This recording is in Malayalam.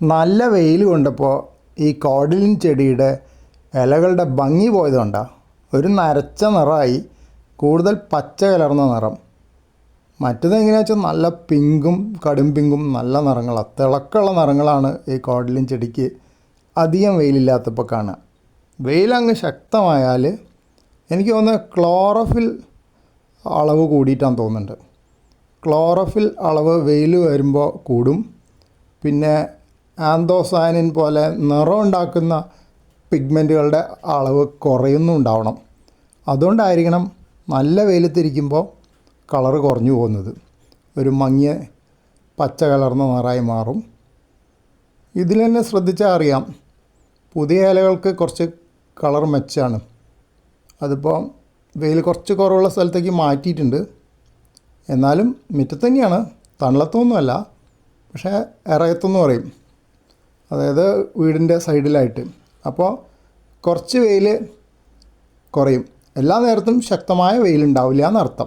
നല്ല വെയിൽ കൊണ്ടപ്പോൾ ഈ കോഡിലിൻ ചെടിയുടെ ഇലകളുടെ ഭംഗി പോയതുകൊണ്ടാണ് ഒരു നരച്ച നിറമായി കൂടുതൽ പച്ച കലർന്ന നിറം. മറ്റത് എങ്ങനെയാ വെച്ചാൽ നല്ല പിങ്കും കടും പിങ്കും നല്ല നിറങ്ങളാണ് തിളക്കമുള്ള നിറങ്ങളാണ് ഈ കോഡലിൻ ചെടിക്ക് അധികം വെയിലില്ലാത്തപ്പോൾ കാണുക. വെയിലങ്ങ് ശക്തമായാൽ എനിക്ക് തോന്നുന്നത് ക്ലോറഫിൽ അളവ് കൂടിയിട്ടാന്ന് തോന്നുന്നുണ്ട്. ക്ലോറഫിൽ അളവ് വെയിൽ വരുമ്പോൾ കൂടും. പിന്നെ ആന്തോസാനിൻ പോലെ നിറം ഉണ്ടാക്കുന്ന പിഗ്മെന്റുകളുടെ അളവ് കുറയുന്നുണ്ടാവണം. അതുകൊണ്ടായിരിക്കണം നല്ല വെയിലത്തിരിക്കുമ്പോൾ കളറ് കുറഞ്ഞു പോകുന്നത്. ഒരു മങ്ങിയ പച്ച കലർന്ന നിറായി മാറും. ഇതിൽ തന്നെ ശ്രദ്ധിച്ചാൽ അറിയാം പുതിയ ഇലകൾക്ക് കുറച്ച് കളർ മെച്ചാണ്. അതിപ്പോൾ വെയിൽ കുറച്ച് കുറവുള്ള സ്ഥലത്തേക്ക് മാറ്റിയിട്ടുണ്ട്. എന്നാലും മുറ്റത്ത് തന്നെയാണ്. തണലത്തൊന്നുമല്ല പക്ഷേ ഇറയത്തെന്ന് പറയും അതായത് വീടിന്റെ സൈഡിലായിട്ട്. അപ്പോൾ കുറച്ച് വെയിൽ കുറയും. എല്ലാ നേരത്തും ശക്തമായ വെയിലുണ്ടാവില്ല എന്നർത്ഥം.